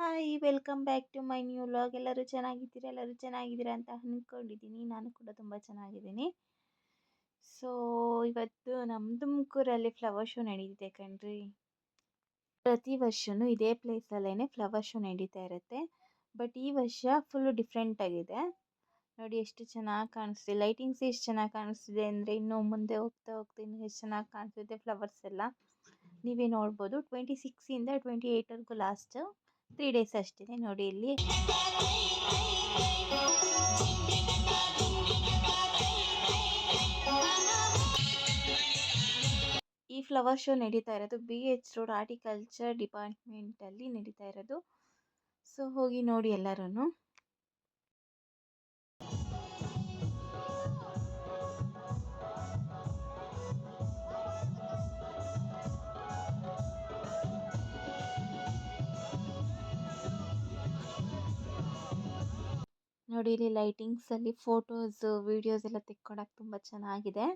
Hi welcome back to my new vlog ಎಲ್ಲರೂ ಚೆನ್ನಾಗಿದ್ದೀರಾ? ಎಲ್ಲರೂ ಚೆನ್ನಾಗಿದ್ದೀರಾ ಅಂತ ಅಂದ್ಕೊಂಡಿದ್ದೀನಿ. ನಾನು ಕೂಡ ತುಂಬ ಚೆನ್ನಾಗಿದ್ದೀನಿ. ಸೊ ಇವತ್ತು ನಮ್ಮ ತುಮಕೂರಲ್ಲಿ ಫ್ಲವರ್ ಶೋ ನಡೀತಿದೆ ಕಣ್ರಿ. ಪ್ರತಿ ವರ್ಷವೂ ಇದೇ ಪ್ಲೇಸಲ್ಲೇ ಫ್ಲವರ್ ಶೋ ನಡೀತಾ ಇರುತ್ತೆ. ಬಟ್ ಈ ವರ್ಷ ಫುಲ್ಲು ಡಿಫ್ರೆಂಟ್ ಆಗಿದೆ. ನೋಡಿ, ಎಷ್ಟು ಚೆನ್ನಾಗಿ ಕಾಣಿಸ್ತಿದೆ. ಲೈಟಿಂಗ್ಸ್ ಎಷ್ಟು ಚೆನ್ನಾಗಿ ಕಾಣಿಸ್ತಿದೆ ಅಂದರೆ ಇನ್ನೂ ಮುಂದೆ ಹೋಗ್ತಾ ಹೋಗ್ತಾ ಇನ್ನೂ ಎಷ್ಟು ಚೆನ್ನಾಗಿ ಕಾಣಿಸ್ತಿದೆ ಫ್ಲವರ್ಸ್ ಎಲ್ಲ. ನೀವೇ ನೋಡ್ಬೋದು. ಟ್ವೆಂಟಿ ಸಿಕ್ಸಿಂದ ಟ್ವೆಂಟಿ ಏಯ್ಟ್ವರೆಗೂ ಲಾಸ್ಟು ತ್ರೀ ಡೇಸ್ ಅಷ್ಟೇ ನೋಡಿ ಇಲ್ಲಿ. ಈ ಫ್ಲವರ್ ಶೋ ನಡೀತಾ ಇರೋದು ಬಿ ಎಚ್ ರೋಡ್ ಆರ್ಟಿಕಲ್ಚರ್ ಡಿಪಾರ್ಟ್ಮೆಂಟಲ್ಲಿ ನಡೀತಾ ಇರೋದು. ಸೊ ಹೋಗಿ ನೋಡಿ ಎಲ್ಲರೂ ನೋಡಿ ಇಲ್ಲಿ ಲೈಟಿಂಗ್ಸಲ್ಲಿ ಫೋಟೋಸ್ ವೀಡಿಯೋಸ್ ಎಲ್ಲ ತೆಕ್ಕೊಳಕ್ಕೆ ತುಂಬ ಚೆನ್ನಾಗಿದೆ.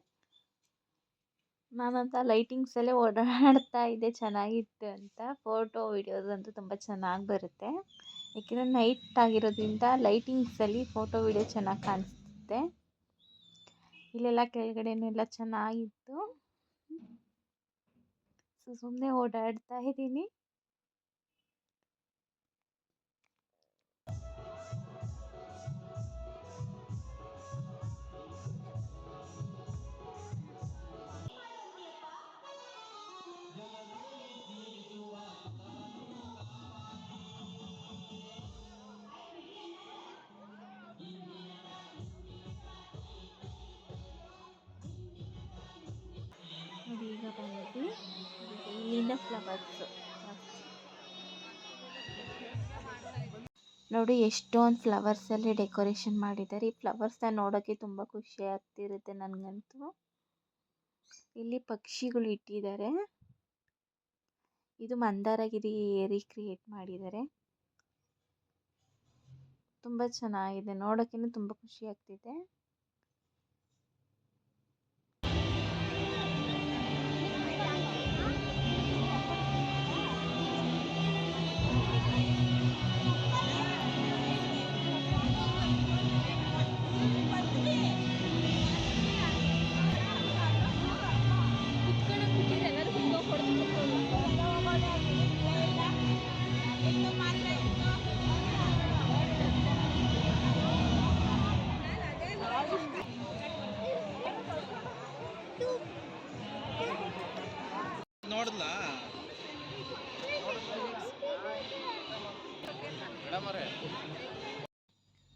ನಾನಂತ ಲೈಟಿಂಗ್ಸಲ್ಲೇ ಓಡಾಡ್ತಾ ಇದ್ದೆ, ಚೆನ್ನಾಗಿತ್ತು ಅಂತ. ಫೋಟೋ ವೀಡಿಯೋಸ್ ಅಂತೂ ತುಂಬ ಚೆನ್ನಾಗಿ ಬರುತ್ತೆ. ಏಕೆಂದರೆ ನೈಟ್ ಆಗಿರೋದ್ರಿಂದ ಲೈಟಿಂಗ್ಸಲ್ಲಿ ಫೋಟೋ ವೀಡಿಯೋ ಚೆನ್ನಾಗಿ ಕಾಣಿಸುತ್ತೆ ಇಲ್ಲೆಲ್ಲ ಕೆಳಗಡೆನೂ ಎಲ್ಲ ಚೆನ್ನಾಗಿತ್ತು. ಸೊ ಸುಮ್ಮನೆ ಓಡಾಡ್ತಾ ಇದ್ದೀನಿ. ಫ್ಲವರ್ಸು ನೋಡಿ, ಎಷ್ಟೊಂದು ಫ್ಲವರ್ಸಲ್ಲಿ ಡೆಕೋರೇಷನ್ ಮಾಡಿದ್ದಾರೆ. ಈ ಫ್ಲವರ್ಸ್ನ ನೋಡೋಕೆ ತುಂಬಾ ಖುಷಿ ಆಗ್ತಿರುತ್ತೆ ನನಗಂತೂ. ಇಲ್ಲಿ ಪಕ್ಷಿಗಳು ಇಟ್ಟಿದ್ದಾರೆ. ಇದು ಮಂದಾರಗಿರಿ ರೀಕ್ರಿಯೇಟ್ ಮಾಡಿದ್ದಾರೆ. ತುಂಬಾ ಚೆನ್ನಾಗಿದೆ. ನೋಡೋಕೆ ತುಂಬಾ ಖುಷಿ ಆಗ್ತಿದೆ. ನೋಡಿದ್ಲಾ?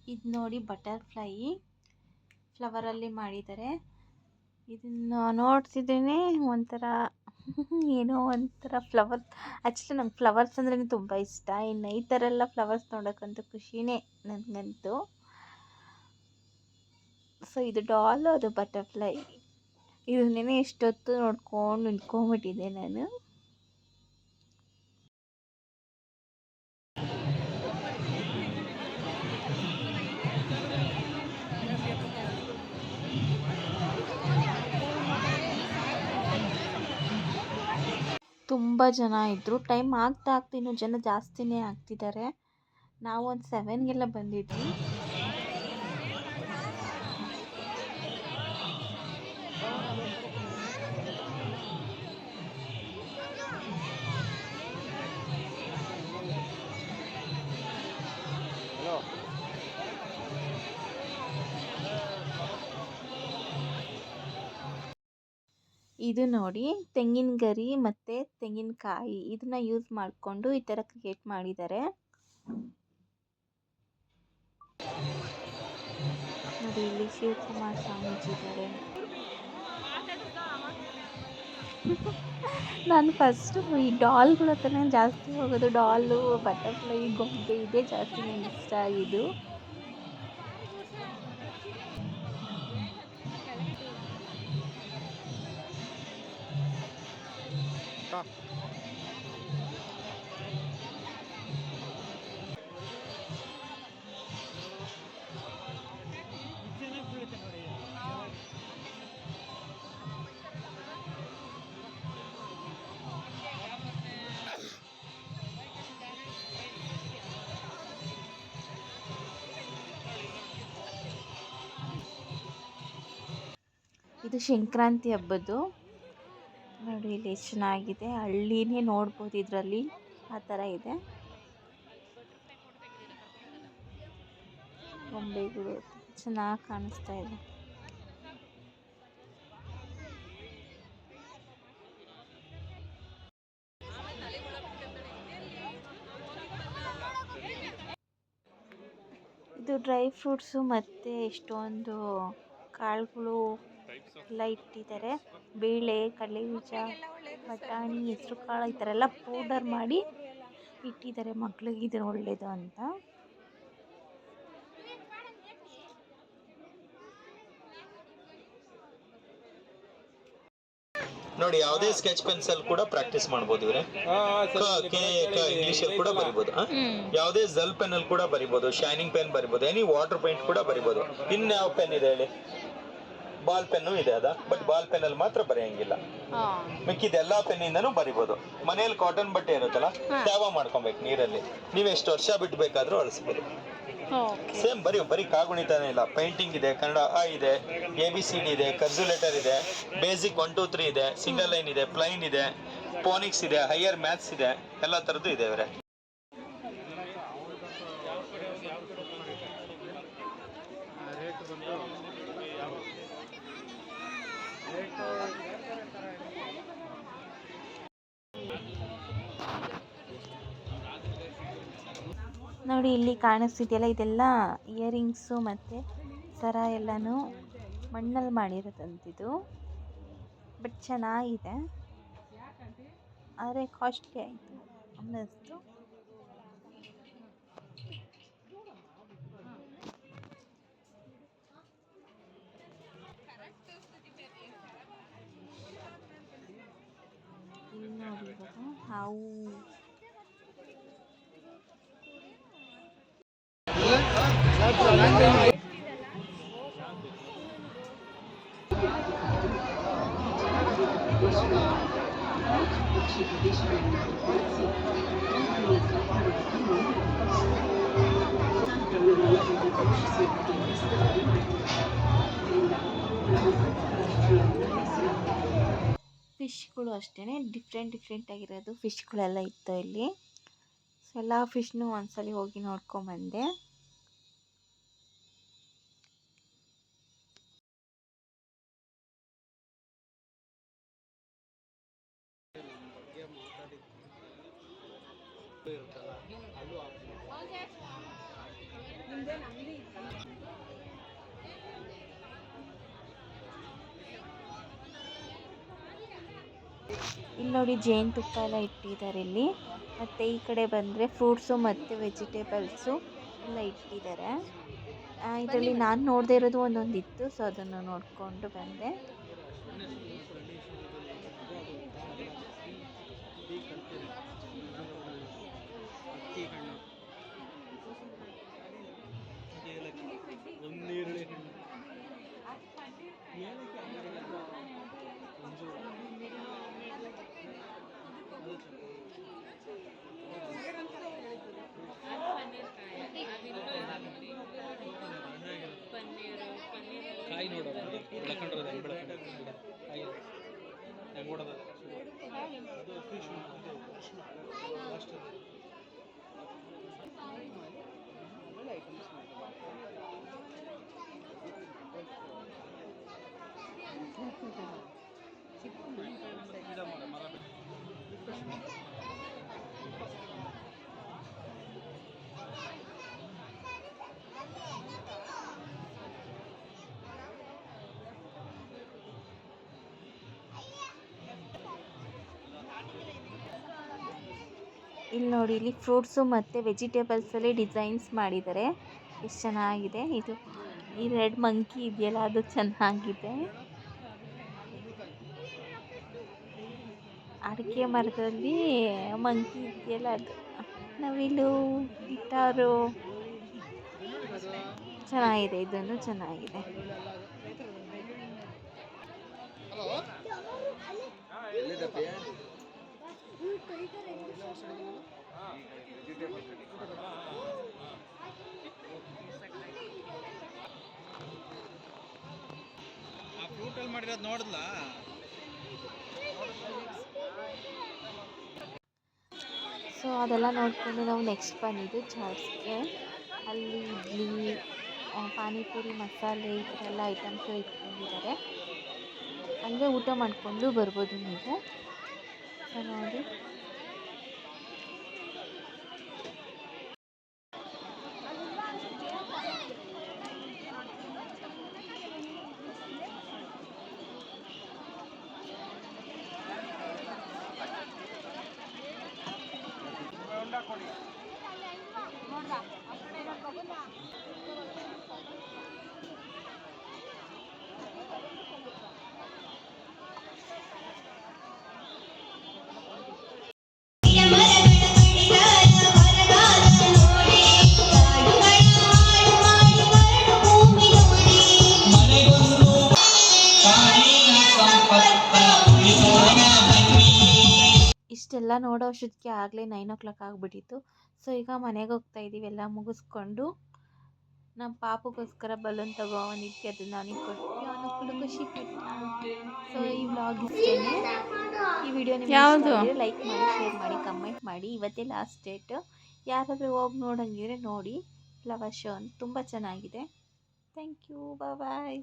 ಇದು ನೋಡಿ ಬಟರ್ಫ್ಲೈ ಫ್ಲವರಲ್ಲಿ ಮಾಡಿದ್ದಾರೆ. ಇದನ್ನ ನೋಡ್ತಿದ್ದೇನೆ, ಒಂಥರ ಏನೋ ಒಂಥರ ಫ್ಲವರ್ ಆ್ಯಕ್ಚುಲಿ ನಂಗೆ ಫ್ಲವರ್ಸ್ ಅಂದ್ರೆ ತುಂಬ ಇಷ್ಟ. ಇನ್ನು ಈ ಥರ ಎಲ್ಲ ಫ್ಲವರ್ಸ್ ನೋಡೋಕ್ಕಂತೂ ಖುಷಿನೇ ನನಗಂತೂ. ಸೊ ಇದು ಡಾಲ್ ಅದು ಬಟರ್ಫ್ಲೈ. ಇದನ್ನೇ ಇಷ್ಟೊತ್ತು ನೋಡ್ಕೊಂಡು ನಿಂತ್ಕೊಂಡ್ಬಿಟ್ಟಿದ್ದೆ ನಾನು. ತುಂಬ ಜನ ಇದ್ದರು ಟೈಮ್ ಆಗ್ತಾ ಆಗ್ತಾ ಇನ್ನೂ ಜನ ಜಾಸ್ತಿನೇ ಆಗ್ತಿದ್ದಾರೆ. ನಾವು ಒಂದು ಸೆವೆನ್ಗೆಲ್ಲ ಬಂದಿದ್ವಿ. ಇದು ನೋಡಿ ತೆಂಗಿನ ಗರಿ ಮತ್ತು ತೆಂಗಿನಕಾಯಿ ಇದನ್ನ ಯೂಸ್ ಮಾಡಿಕೊಂಡು ಈ ಥರ ಕ್ರಿಯೇಟ್ ಮಾಡಿದ್ದಾರೆ. ನೋಡಿ ಇಲ್ಲಿ ಶಿವಕುಮಾರ್ ಸ್ವಾಮೀಜಿ ಇದ್ದಾರೆ. ನಾನು ಫಸ್ಟು ಈ ಡಾಲ್ಗಳ ಹತ್ರನೇ ಜಾಸ್ತಿ ಹೋಗೋದು. ಡಾಲು ಬಟರ್ಫ್ಲೈ ಗೊಂಬೆ ಇದೇ ಜಾಸ್ತಿ ನನಗೆ ಇಷ್ಟ ಆಗಿದ್ದು. ಇದು ಸಂಕ್ರಾಂತಿ ಹಬ್ಬದ್ದು. ನೋಡಿ, ಇಲ್ಲಿ ಚೆನ್ನಾಗಿದೆ. ಹಳ್ಳಿನೇ ನೋಡ್ಬೋದು ಇದರಲ್ಲಿ. ಆ ಥರ ಇದೆ. ಗೊಂಬೆಗಳು ಚೆನ್ನಾಗಿ ಕಾಣಿಸ್ತಾ ಇದೆ. ಇದು ಡ್ರೈ ಫ್ರೂಟ್ಸು ಮತ್ತು ಎಷ್ಟೊಂದು ಕಾಳುಗಳು ಎಲ್ಲ ಇಟ್ಟಿದ್ದಾರೆ. ಬೇಳೆ ಕಡಲೆಬೀಜ ಬಟಾಣಿ ಹೆಸರು ಕಾಳು ಈ ಥರ ಎಲ್ಲ ಪೌಡರ್ ಮಾಡಿ ಇಟ್ಟಿದ್ದಾರೆ ಮಕ್ಳಿಗೆ. ಇದು ಒಳ್ಳೆಯದು ಅಂತ. ನೋಡಿ ಯಾವುದೇ ಸ್ಕೆಚ್ ಪೆನ್ಸಲ್ ಕೂಡ ಪ್ರಾಕ್ಟೀಸ್ ಮಾಡಬಹುದು ಇವ್ರೆ. ಇಂಗ್ಲಿಷ್ ಅಲ್ಲಿ ಕೂಡ ಬರಿಬಹುದು ಯಾವುದೇ ಜಲ್ ಪೆನ್ ಅಲ್ಲಿ ಕೂಡ ಬರಿಬಹುದು ಶೈನಿಂಗ್ ಪೆನ್ ಬರಿಬಹುದು ಎನಿ ವಾಟರ್ ಪೇಂಟ್ ಕೂಡ ಬರಿಬಹುದು ಇನ್ ಯಾವ ಪೆನ್ ಇದೆ ಹೇಳಿ? ಬಾಲ್ ಪೆನ್ನು ಇದೆ ಅದ ಬಟ್ ಬಾಲ್ ಪೆನ್ ಅಲ್ಲಿ ಮಾತ್ರ ಬರೆಯಂಗಿಲ್ಲ. ಮಿಕ್ಕಿದ ಎಲ್ಲಾ ಪೆನ್ನಿಂದನೂ ಬರಿಬಹುದು ಮನೆಯಲ್ಲಿ ಕಾಟನ್ ಬಟ್ಟೆ ಇರುತ್ತಲ್ಲ ತ್ಯಾವ ಮಾಡ್ಕೊಬೇಕು ನೀರಲ್ಲಿ. ನೀವು ಎಷ್ಟು ವರ್ಷ ಬಿಡ್ಬೇಕಾದ್ರೂ ಬೇಕಾದ್ರೂ ಅಳಿಸ್ಬೋದು ಸೇಮ್ ಬರೀ ಬರೀ ಕಾಗುಣಿತಾನೆ ಇಲ್ಲ. ಪೇಂಟಿಂಗ್ ಇದೆ ಕನ್ನಡ ಆ ಇದೆ ಎ ಬಿ ಸಿ ಡಿ ಇದೆ ಕರ್ಜು ಲೆಟರ್ ಇದೆ ಬೇಸಿಕ್ ಒನ್ ಟೂ ತ್ರೀ ಇದೆ ಸಿಂಗಲ್ ಲೈನ್ ಇದೆ ಪ್ಲೈನ್ ಇದೆ ಫೋನಿಕ್ಸ್ ಇದೆ ಹೈಯರ್ ಮ್ಯಾಥ್ಸ್ ಇದೆ ಎಲ್ಲ ತರದ್ದು ಇದೆ ಇವರೇ. ನೋಡಿ ಇಲ್ಲಿ ಕಾಣಿಸ್ತಿದೆಯಲ್ಲ, ಇದೆಲ್ಲ ಇಯರಿಂಗ್ಸು ಮತ್ತು ಸರ ಎಲ್ಲನೂ ಮಣ್ಣಲ್ಲಿ ಮಾಡಿರೋದಂತಿದು. ಬಟ್ ಚೆನ್ನಾಗಿದೆ. ಆದರೆ ಕಾಸ್ಟ್ಲಿ ಆಯಿತು ಅನ್ನಿಸ್ತು 好。ಫಿಶ್ಗಳು ಅಷ್ಟೇ ಡಿಫ್ರೆಂಟ್ ಡಿಫ್ರೆಂಟ್ ಆಗಿರೋದು ಫಿಶ್ಗಳೆಲ್ಲ ಇತ್ತು ಇಲ್ಲಿ. ಸೊ ಎಲ್ಲ ಫಿಶ್ನು ಒಂದ್ಸಲಿ ಹೋಗಿ ನೋಡ್ಕೊಂಬಂದೆ. ಇಲ್ಲಿ ನೋಡಿ ಜೇನುತುಪ್ಪ ಎಲ್ಲ ಇಟ್ಟಿದ್ದಾರೆ ಇಲ್ಲಿ. ಮತ್ತು ಈ ಕಡೆ ಬಂದರೆ ಫ್ರೂಟ್ಸು ಮತ್ತು ವೆಜಿಟೇಬಲ್ಸು ಎಲ್ಲ ಇಟ್ಟಿದ್ದಾರೆ. ಇದರಲ್ಲಿ ನಾನು ನೋಡದೇ ಇರೋದು ಒಂದೊಂದು ಇತ್ತು ಸೊ ಅದನ್ನು ನೋಡಿಕೊಂಡು ಬಂದೆ. ಕಾಯಿ ನೋಡೋಣ ಬೆಳ್ಕೊಂಡ್ರೆ ಹೆಂಗೆ ಬೆಳ್ಕೊಂಡ್ರೆ ಕಾಯಿ ಹೆಂಗೆ ಹೊಡೋದು ಇಲ್ಲಿ ನೋಡಿ, ಇಲ್ಲಿ ಫ್ರೂಟ್ಸು ಮತ್ತು ವೆಜಿಟೇಬಲ್ಸಲ್ಲಿ ಡಿಸೈನ್ಸ್ ಮಾಡಿದ್ದಾರೆ. ಎಷ್ಟು ಚೆನ್ನಾಗಿದೆ ಇದು. ಈ ರೆಡ್ ಮಂಕಿ ಇದೆಯಲ್ಲ, ಅದು ಚೆನ್ನಾಗಿದೆ. ಅಡಿಕೆ ಮರದಲ್ಲಿ ಮಂಕಿ ಇದೆಯಲ್ಲ ಅದು. ನವಿಲು ಗಿಟಾರು ಚೆನ್ನಾಗಿದೆ ಇದನ್ನು ಚೆನ್ನಾಗಿದೆ. ಆ ಫ್ರೂಟಲ್ಲಿ ನೋಡಿದ್ಲಾ? ಸೊ ಅದೆಲ್ಲ ನೋಡಿಕೊಂಡು ನಾವು ನೆಕ್ಸ್ಟ್ ಬಂದಿದ್ದು ಚರ್ಚ್ಗೆ ಅಲ್ಲಿ ಇಡ್ಲಿ ಪಾನಿಪುರಿ, ಮಸಾಲೆ ಈ ಥರ ಎಲ್ಲ ಐಟಮ್ಸು ಇಟ್ಕೊಂಡಿದ್ದಾರೆ. ಅಂದರೆ ಊಟ ಮಾಡಿಕೊಂಡು ಬರ್ಬೋದು ನೀವು. ಸೊ ನೋಡಿ. ಇಷ್ಟೆಲ್ಲ ನೋಡೋ ಅಷ್ಟೊತ್ತಿಗೆ ಆಗಲೇ ನೈನ್ ಓ ಕ್ಲಾಕ್ ಆಗಿಬಿಟ್ಟಿತ್ತು. ಸೊ ಈಗ ಮನೆಗೆ ಹೋಗ್ತಾ ಇದ್ದೀವಿ ಎಲ್ಲ ಮುಗಿಸ್ಕೊಂಡು ನಮ್ಮ ಪಾಪಗೋಸ್ಕರ ಬಲೂನ್ ತಗೊಬಂದಿದ್ದೆ ಅದನ್ನ ಅವನಿಗೆ ಕೊಟ್ಟು ಅವನು ಕೂಡ ಖುಷಿ ಪಟ್ಟ ಸೊ ಈ ವ್ಲಾಗ್ ಇಷ್ಟೇನೆ. ಈ ವಿಡಿಯೋ ನಿಮಗೆ ಲೈಕ್ ಮಾಡಿ ಶೇರ್ ಮಾಡಿ ಕಮೆಂಟ್ ಮಾಡಿ. ಇವತ್ತೇ ಲಾಸ್ಟ್ ಡೇಟ್ ಯಾರಾದರೂ ಹೋಗಿ ನೋಡೋಂಗಿದ್ರೆ ನೋಡಿ. ಫ್ಲವರ್ ಶೋ ಅಂತ. ತುಂಬ ಚೆನ್ನಾಗಿದೆ. Thank you bye